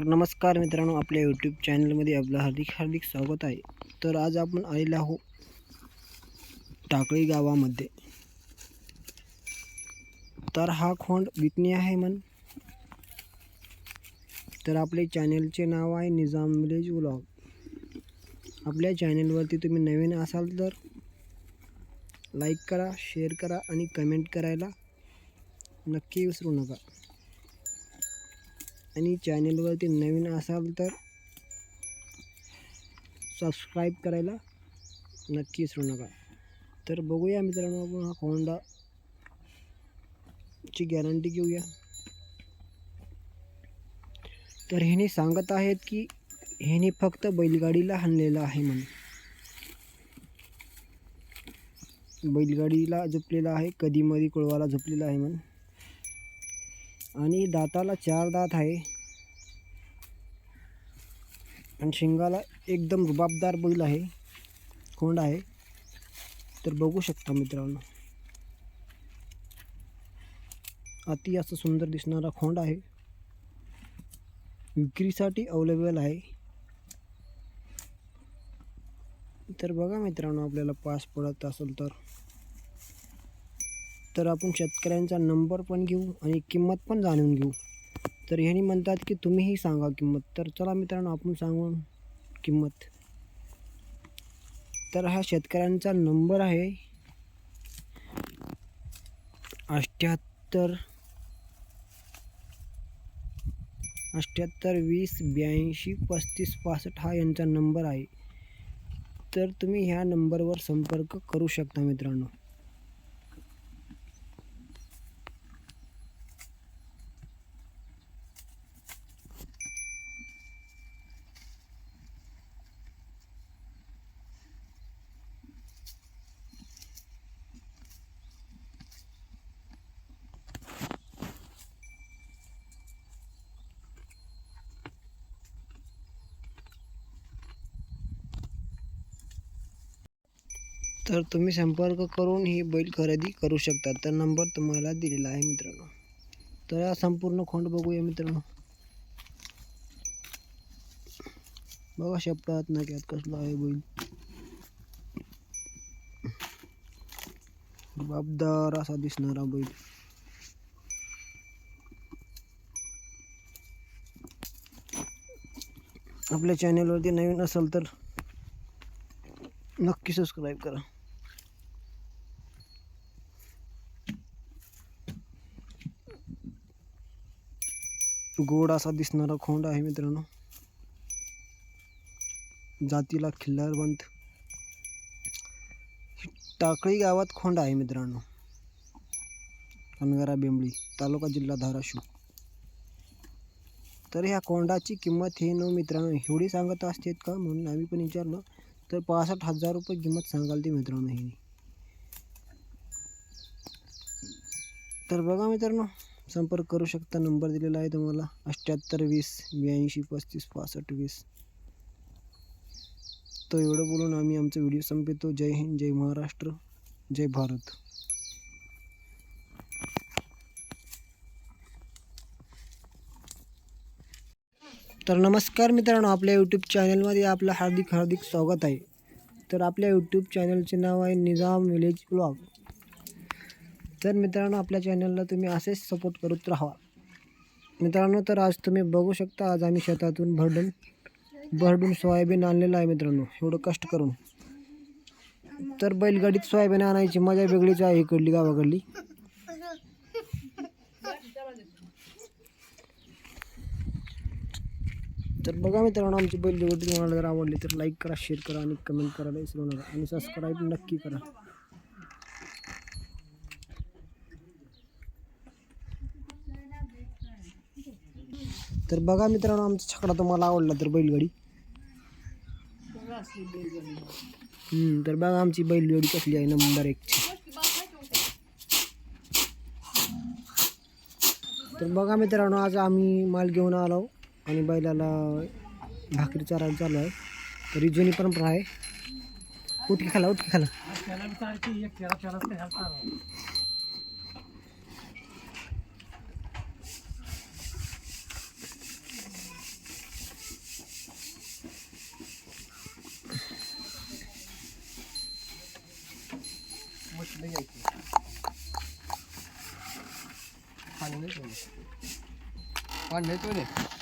तर नमस्कार मित्रांनो आपल्या यूट्यूब चॅनलमध्ये आपलं हार्दिक हार्दिक स्वागत आहे. तर आज आपण आलेलो आहो टाकळी गावामध्ये. तर हा खोंड विकणे आहे म्हण. तर आपले चॅनलचे नाव आहे निजाम विलेज व्लॉग आपल्या चॅनलवरती तुम्ही नवीन असाल तर लाईक करा शेअर करा आणि कमेंट करायला नक्की विसरू नका. आणि चॅनेलवरती नवीन असाल तर सबस्क्राईब करायला नक्की विसरू नका. तर बघूया मित्रांनो आपण हा होंडा ची गॅरंटी घेऊया. तर ह्याने सांगत आहेत की ह्याने फक्त बैलगाडीला हाणलेलं आहे म्हणून बैलगाडीला झोपलेला आहे कधी मधी कुळवाला झोपलेला आहे म्हणून आणि दाताला चार दात आहे. आणि शिंगाला एकदम रुबाबदार बैल आहे. खोंड आहे. तर बघू शकता मित्रांनो. अति असं सुंदर दिसणारा खोंड आहे. विक्रीसाठी अवेलेबल आहे. तर बघा मित्रांनो आपल्याला पास पडत असेल तर. तर आपण शेतकऱ्यांचा नंबर पण घेऊ आणि किंमत पण जाणून घेऊ. तर ह्यानी म्हणतात की तुम्हीही सांगा किंमत. तर चला मित्रांनो आपण सांगू किंमत. तर हा शेतकऱ्यांचा नंबर आहे अठ्ठ्याहत्तर अठ्ठ्याहत्तर वीस ब्याऐंशी पस्तीस पासष्ट हा यांचा नंबर आहे. तर तुम्ही ह्या नंबरवर संपर्क करू शकता मित्रांनो. तर तुम्ही संपर्क करून ही बैल खरेदी करू शकता. तर नंबर तुम्हाला दिलेला आहे मित्रांनो. तर हा संपूर्ण खोंड बघूया मित्रांनो. बघा शपटात नाक्यात कसला आहे बैल. बाबदार असा दिसणारा बैल. आपल्या चॅनलवरती नवीन असेल तर नक्की सबस्क्राईब करा. गोड असा दिसणारा खोंड आहे मित्रांनो. जातीला खिल्लारवंत टाकळी गावात खोंड आहे मित्रांनो. कनगरा बेंबळी तालुका जिल्हा धाराशिव. तर ह्या कोंडाची किंमत हे न मित्रांनो एवढी सांगत असतात का? म्हणून आम्ही पण विचारलं. तर पासष्ट हजार रुपये किंमत सांगाल ती मित्रांनो ही तर बघा मित्रांनो संपर्क करू शकता. नंबर दिलेला आहे तुम्हाला. अठ्ठ्याहत्तर वीस ब्याऐंशी पस्तीस पासष्ट वीस. तर एवढं बोलून आम्ही आमचा व्हिडिओ संपवतो जय हिंद जय महाराष्ट्र जय भारत. तर नमस्कार मित्रांनो आपल्या यूट्यूब चॅनलमध्ये आपलं हार्दिक हार्दिक स्वागत आहे. तर आपल्या यूट्यूब चॅनलचे नाव आहे निजाम विलेज ब्लॉग तर मित्रांनो आपल्या चॅनलला तुम्ही असेच सपोर्ट करत राहा मित्रांनो तर आज तुम्ही बघू शकता आज आम्ही शेतातून भरडून भरडून सोयाबीन आणलेलं आहे मित्रांनो एवढं कष्ट करून. तर बैलगाडीत सोयाबीन आणायची मजा वेगळीच आहे इकडली गावाकडली. तर बघा मित्रांनो आमची बैलगाडी तुम्हाला जर आवडली तर लाईक करा शेअर करा आणि कमेंट करायला विसरू नका. आणि सबस्क्राईब नक्की करा. तर बघा मित्रांनो आमचा छकडा तुम्हाला आवडला तर बैलगाडी. हम्म, तर बघा आमची बैलगाडी कसली आहे नंबर एकची. तर बघा मित्रांनो आज आम्ही माल घेऊन आलो आणि बैलाला भाकरी चारायला चालू आहे. तर ही जुनी परंपरा आहे. उठकी खाला उठकी खाला. લઈ આવી પાણી નહીં પાણી નહીં